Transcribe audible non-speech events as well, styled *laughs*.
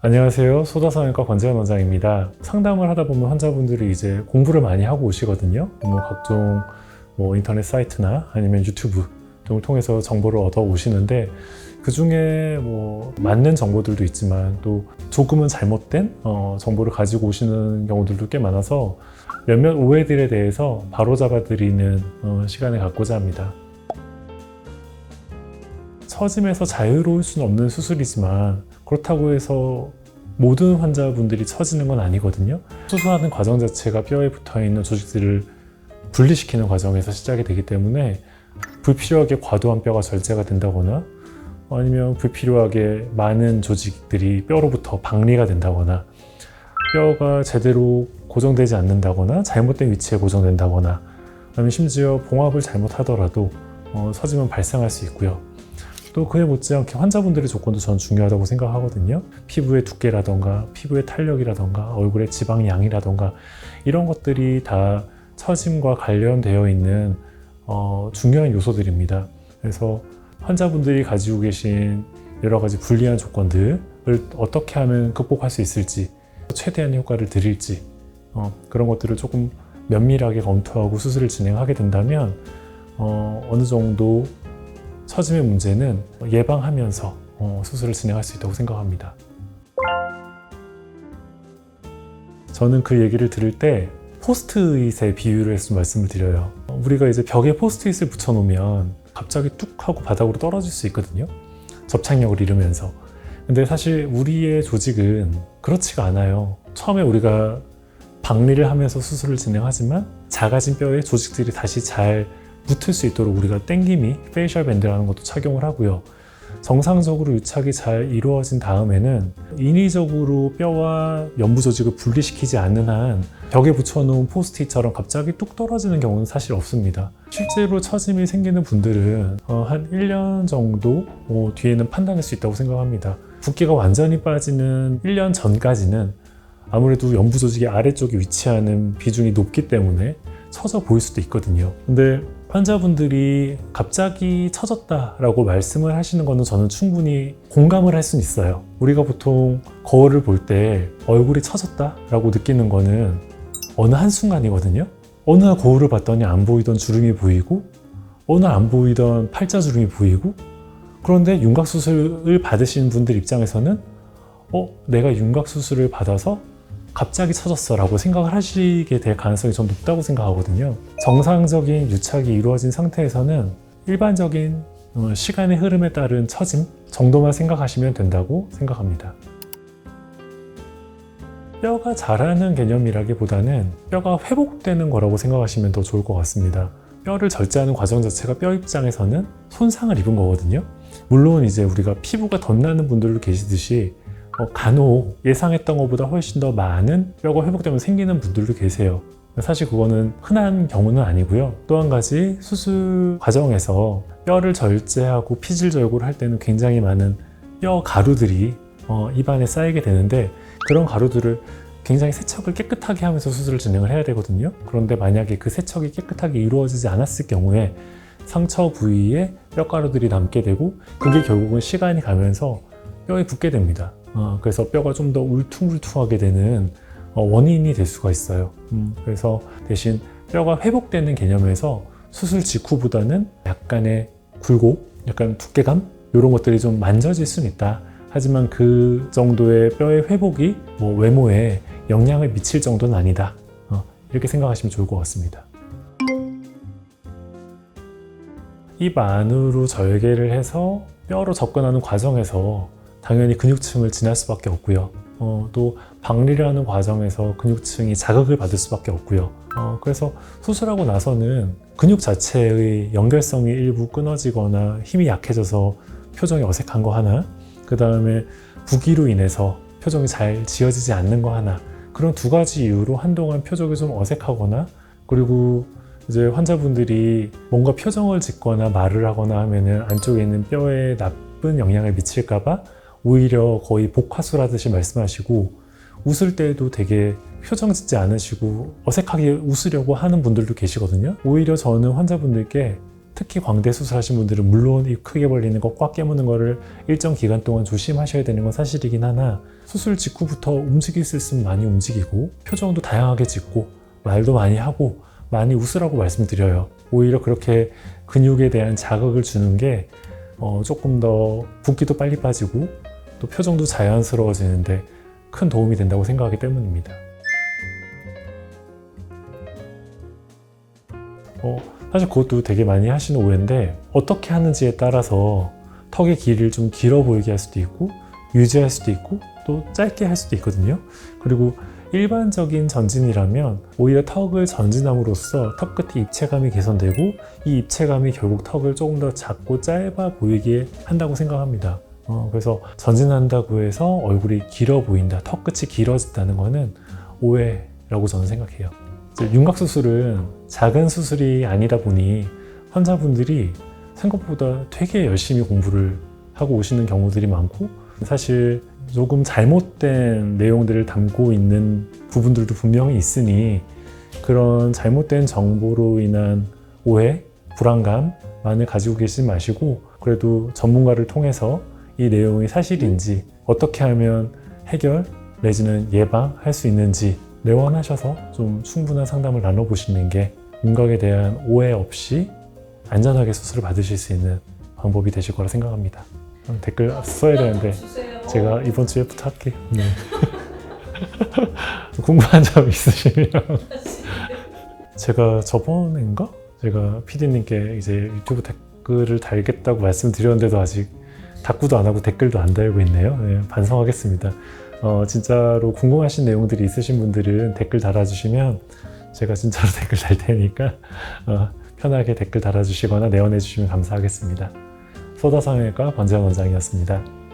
안녕하세요. 소다성형과 권재현 원장입니다. 상담을 하다 보면 환자분들이 이제 공부를 많이 하고 오시거든요. 뭐 각종 뭐 인터넷 사이트나 아니면 유튜브 등을 통해서 정보를 얻어 오시는데 그 중에 뭐 맞는 정보들도 있지만 또 조금은 잘못된 어, 정보를 가지고 오시는 경우들도 꽤 많아서 몇몇 오해들에 대해서 바로잡아 드리는 어, 시간을 갖고자 합니다. 처짐에서 자유로울 수는 없는 수술이지만 그렇다고 해서 모든 환자분들이 처지는 건 아니거든요. 수술하는 과정 자체가 뼈에 붙어 있는 조직들을 분리시키는 과정에서 시작이 되기 때문에 불필요하게 과도한 뼈가 절제가 된다거나 아니면 불필요하게 많은 조직들이 뼈로부터 박리가 된다거나 뼈가 제대로 고정되지 않는다거나 잘못된 위치에 고정된다거나 아니면 심지어 봉합을 잘못하더라도 어, 처짐은 발생할 수 있고요. 또 그에 못지않게 환자분들의 조건도 저는 중요하다고 생각하거든요. 피부의 두께라던가 피부의 탄력이라던가 얼굴의 지방 양이라던가 이런 것들이 다 처짐과 관련되어 있는 어, 중요한 요소들입니다. 그래서 환자분들이 가지고 계신 여러 가지 불리한 조건들을 어떻게 하면 극복할 수 있을지 최대한 효과를 드릴지 어, 그런 것들을 조금 면밀하게 검토하고 수술을 진행하게 된다면 어, 어느 정도 처짐의 문제는 예방하면서 어, 수술을 진행할 수 있다고 생각합니다. 저는 그 얘기를 들을 때 포스트잇의 비유를 해서 말씀을 드려요. 우리가 이제 벽에 포스트잇을 붙여놓으면 갑자기 뚝 하고 바닥으로 떨어질 수 있거든요. 접착력을 잃으면서. 근데 사실 우리의 조직은 그렇지가 않아요. 처음에 우리가 박리를 하면서 수술을 진행하지만 작아진 뼈에 조직들이 다시 잘 붙을 수 있도록 우리가 땡김이 페이셜 밴드라는 것도 착용을 하고요. 정상적으로 유착이 잘 이루어진 다음에는 인위적으로 뼈와 연부 조직을 분리시키지 않는 한 벽에 붙여놓은 포스트잇처럼 갑자기 뚝 떨어지는 경우는 사실 없습니다. 실제로 처짐이 생기는 분들은 어, 한 1년 정도 어, 뒤에는 판단할 수 있다고 생각합니다. 붓기가 완전히 빠지는 1년 전까지는 아무래도 연부 조직의 아래쪽에 위치하는 비중이 높기 때문에 처져 보일 수도 있거든요. 근데 환자분들이 갑자기 처졌다라고 말씀을 하시는 거는 저는 충분히 공감을 할 수는 있어요. 우리가 보통 거울을 볼 때 얼굴이 처졌다라고 느끼는 거는 어느 한순간이거든요. 어느 날 거울을 봤더니 안 보이던 주름이 보이고 어느 날 안 보이던 팔자 주름이 보이고 그런데 윤곽수술을 받으신 분들 입장에서는 어, 내가 윤곽수술을 받아서 갑자기 처졌어 라고 생각을 하시게 될 가능성이 좀 높다고 생각하거든요. 정상적인 유착이 이루어진 상태에서는 일반적인 어, 시간의 흐름에 따른 처짐 정도만 생각하시면 된다고 생각합니다. 뼈가 자라는 개념이라기보다는 뼈가 회복되는 거라고 생각하시면 더 좋을 것 같습니다. 뼈를 절제하는 과정 자체가 뼈 입장에서는 손상을 입은 거거든요. 물론 이제 우리가 피부가 덧나는 분들도 계시듯이 어, 간혹 예상했던 것보다 훨씬 더 많은 뼈가 회복되면 생기는 분들도 계세요. 사실 그거는 흔한 경우는 아니고요. 또 한 가지 수술 과정에서 뼈를 절제하고 피질 절골을 할 때는 굉장히 많은 뼈 가루들이 어, 입안에 쌓이게 되는데 그런 가루들을 굉장히 세척을 깨끗하게 하면서 수술을 진행을 해야 되거든요. 그런데 만약에 그 세척이 깨끗하게 이루어지지 않았을 경우에 상처 부위에 뼈가루들이 남게 되고 그게 결국은 시간이 가면서 뼈에 붙게 됩니다. 어, 그래서 뼈가 좀 더 울퉁불퉁하게 되는 어, 원인이 될 수가 있어요. 음, 그래서 대신 뼈가 회복되는 개념에서 수술 직후보다는 약간의 굴곡, 약간 두께감 이런 것들이 좀 만져질 수는 있다. 하지만 그 정도의 뼈의 회복이 뭐 외모에 영향을 미칠 정도는 아니다. 어, 이렇게 생각하시면 좋을 것 같습니다. 입 안으로 절개를 해서 뼈로 접근하는 과정에서 당연히 근육층을 지날 수밖에 없고요. 어, 또 박리를 하는 과정에서 근육층이 자극을 받을 수밖에 없고요. 어, 그래서 수술하고 나서는 근육 자체의 연결성이 일부 끊어지거나 힘이 약해져서 표정이 어색한 거 하나, 그 다음에 부기로 인해서 표정이 잘 지어지지 않는 거 하나, 그런 두 가지 이유로 한동안 표정이 좀 어색하거나, 그리고 이제 환자분들이 뭔가 표정을 짓거나 말을 하거나 하면은 안쪽에 있는 뼈에 나쁜 영향을 미칠까봐 오히려 거의 복화술하듯이 말씀하시고 웃을 때도 되게 표정 짓지 않으시고 어색하게 웃으려고 하는 분들도 계시거든요. 오히려 저는 환자분들께 특히 광대 수술하신 분들은 물론 이 크게 벌리는 거 꽉 깨무는 거를 일정 기간 동안 조심하셔야 되는 건 사실이긴 하나 수술 직후부터 움직일 수 있으면 많이 움직이고 표정도 다양하게 짓고 말도 많이 하고 많이 웃으라고 말씀드려요. 오히려 그렇게 근육에 대한 자극을 주는 게 어, 조금 더 붓기도 빨리 빠지고 또 표정도 자연스러워지는데 큰 도움이 된다고 생각하기 때문입니다. 어, 사실 그것도 되게 많이 하시는 오해인데 어떻게 하는지에 따라서 턱의 길이를 좀 길어 보이게 할 수도 있고 유지할 수도 있고 또 짧게 할 수도 있거든요. 그리고 일반적인 전진이라면 오히려 턱을 전진함으로써 턱 끝에 입체감이 개선되고 이 입체감이 결국 턱을 조금 더 작고 짧아 보이게 한다고 생각합니다. 어, 그래서 전진한다고 해서 얼굴이 길어 보인다, 턱 끝이 길어진다는 거는 오해라고 저는 생각해요. 윤곽 수술은 작은 수술이 아니다 보니 환자분들이 생각보다 되게 열심히 공부를 하고 오시는 경우들이 많고 사실 조금 잘못된 내용들을 담고 있는 부분들도 분명히 있으니 그런 잘못된 정보로 인한 오해, 불안감만을 가지고 계시지 마시고 그래도 전문가를 통해서 이 내용이 사실인지 어떻게 하면 해결 내지는 예방할 수 있는지 내원하셔서 좀 충분한 상담을 나눠보시는 게 윤곽에 대한 오해 없이 안전하게 수술을 받으실 수 있는 방법이 되실 거라 생각합니다. 음, 댓글 써야 되는데. 제가 이번 주에 부탁할게요. 네. *laughs* 궁금한 점 있으시면 *laughs* 제가 저번인가 제가 PD님께 이제 유튜브 댓글을 달겠다고 말씀드렸는데도 아직 답구도 안 하고 댓글도 안 달고 있네요. 네, 반성하겠습니다. 어, 진짜로 궁금하신 내용들이 있으신 분들은 댓글 달아주시면 제가 진짜로 *laughs* 댓글 달 테니까 어, 편하게 댓글 달아주시거나 내원해 주시면 감사하겠습니다. 소다상외과 권재원 원장이었습니다.